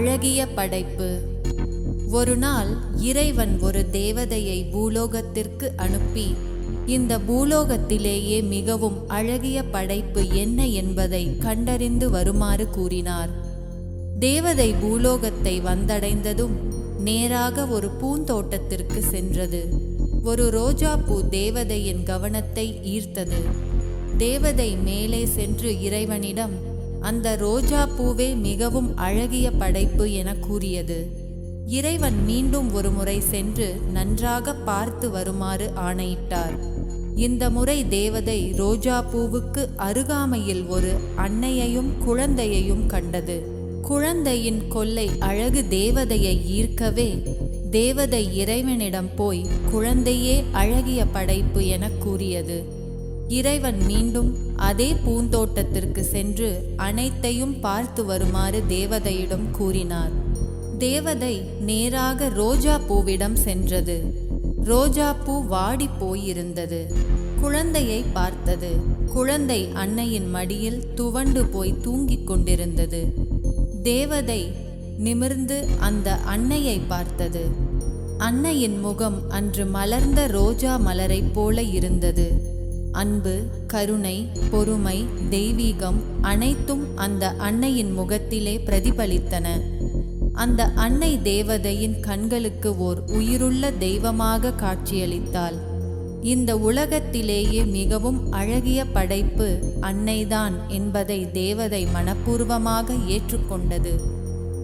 அழகிய படைப்பு. ஒரு நாள் இறைவன் ஒரு தேவதையை பூலோகத்திற்கு அனுப்பி இந்த பூலோகத்திலேயே மிகவும் அழகிய படைப்பு என்ன என்பதை கண்டறிந்து வருமாறு கூறினார். தேவதை பூலோகத்தை வந்தடைந்ததும் நேராக ஒரு பூந்தோட்டத்திற்கு சென்றது. ஒரு ரோஜா பூ தேவதையின் கவனத்தை ஈர்த்தது. தேவதை மேலே சென்று இறைவனிடம் அந்த ரோஜா பூவே மிகவும் அழகிய படைப்பு என கூறியது. இறைவன் மீண்டும் ஒரு முறை சென்று நன்றாக பார்த்து வருமாறு ஆணையிட்டார். இந்த முறை தேவதை ரோஜா பூவுக்கு அருகாமையில் ஒரு அன்னையையும் குழந்தையையும் கண்டது. குழந்தையின் கொல்லை அழகு தேவதையை ஈர்க்கவே தேவதை இறைவனிடம் போய் குழந்தையே அழகிய படைப்பு என கூறியது. இறைவன் மீண்டும் அதே பூந்தோட்டத்திற்கு சென்று அனைத்தையும் பார்த்து வருமாறு தேவதையிடம் கூறினார். தேவதை நேராக ரோஜா பூவிடம் சென்றது. ரோஜா பூ வாடி போயிருந்தது. குழந்தையை பார்த்தது. குழந்தை அன்னையின் மடியில் துவண்டு போய் தூங்கிக் கொண்டிருந்தது. தேவதை நிமிர்ந்து அந்த அன்னையை பார்த்தது. அன்னையின் முகம் அன்று மலர்ந்த ரோஜா மலரைப் போல இருந்தது. அன்பு கருணை பொறுமை தெய்வீகம் அனைத்தும் அந்த அன்னையின் முகத்திலே பிரதிபலித்தன. அந்த அன்னை தேவதையின் கண்களுக்கு ஓர் உயிருள்ள தெய்வமாக காட்சியளித்தாள். இந்த உலகத்திலேயே மிகவும் அழகிய படைப்பு அன்னைதான் என்பதை தேவதை மனப்பூர்வமாக ஏற்றுக்கொண்டது.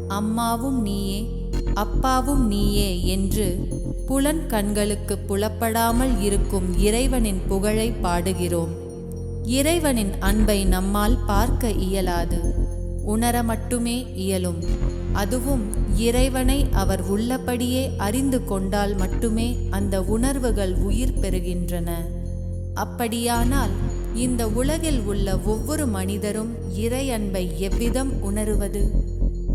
அம்மாவும் நீயே அப்பாவும் நீயே என்று புலன் கண்களுக்கு புலப்படாமல் இருக்கும் இறைவனின் புகழை பாடுகிறோம். இறைவனின் அன்பை நம்மால் பார்க்க இயலாது. உணர மட்டுமே இயலும். அதுவும் இறைவனை அவர் உள்ளபடியே அறிந்து கொண்டால் மட்டுமே அந்த உணர்வுகள் உயிர் பெறுகின்றன. அப்படியானால் இந்த உலகில் உள்ள ஒவ்வொரு மனிதரும் இறை அன்பை எவ்விதம் உணருவது?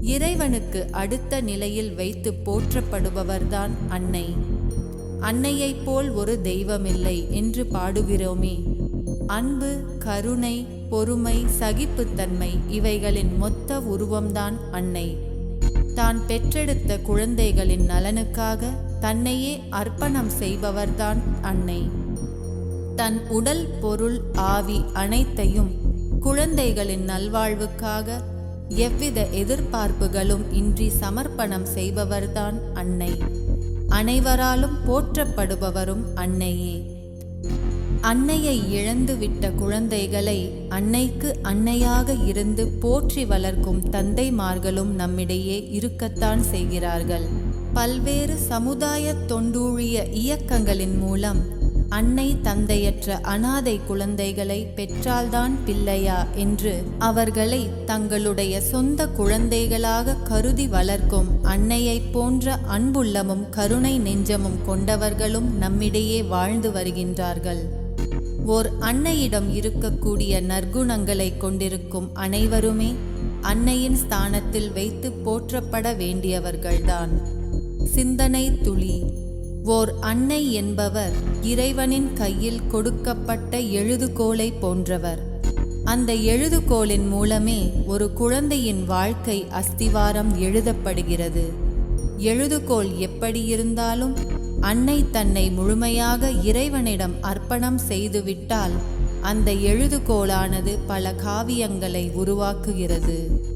இறைவனுக்கு அடுத்த நிலையில் வைத்து போற்றப்படுபவர்தான் அன்னை. அன்னையைப் போல் ஒரு தெய்வமில்லை என்று பாடுகிறோமே. அன்பு கருணை பொறுமை சகிப்புத்தன்மை இவைகளின் மொத்த உருவம்தான் அன்னை. தான் பெற்றெடுத்த குழந்தைகளின் நலனுக்காக தன்னையே அர்ப்பணம் செய்பவர்தான் அன்னை. தன் உடல் பொருள் ஆவி அனைத்தையும் குழந்தைகளின் நல்வாழ்வுக்காக எவ்வித எதிர்பார்ப்புகளும் இன்றி சமர்ப்பணம் செய்பவர்தான் அன்னை. அனைவராலும் போற்றப்படுபவரும் அன்னையே. அன்னையை இழந்துவிட்ட குழந்தைகளை அன்னைக்கு அன்னையாக இருந்து போற்றி வளர்க்கும் தந்தைமார்களும் நம்மிடையே இருக்கத்தான் செய்கிறார்கள். பல்வேறு சமுதாய தொண்டூழிய இயக்கங்களின் மூலம் அன்னை தந்தையற்ற அனாதை குழந்தைகளை பெற்றால்தான் பிள்ளையா என்று அவர்களை தங்களுடைய சொந்த குழந்தைகளாக கருதி வளர்க்கும் அன்னையைப் போன்ற அன்புள்ளமும் கருணை நெஞ்சமும் கொண்டவர்களும் நம்மிடையே வாழ்ந்து வருகின்றார்கள். ஓர் அன்னையிடம் இருக்கக்கூடிய நற்குணங்களை கொண்டிருக்கும் அனைவருமே அன்னையின் ஸ்தானத்தில் வைத்து போற்றப்பட வேண்டியவர்கள்தான். சிந்தனை துளி ஓர் அன்னை என்பவர் இறைவனின் கையில் கொடுக்கப்பட்ட எழுதுகோலை போன்றவர். அந்த எழுதுகோலின் மூலமே ஒரு குழந்தையின் வாழ்க்கை அஸ்திவாரம் எழுதப்படுகிறது. எழுதுகோல் எப்படி இருந்தாலும் அன்னை தன்னை முழுமையாக இறைவனிடம் அர்ப்பணம் செய்துவிட்டால் அந்த எழுதுகோலானது பல காவியங்களை உருவாக்குகிறது.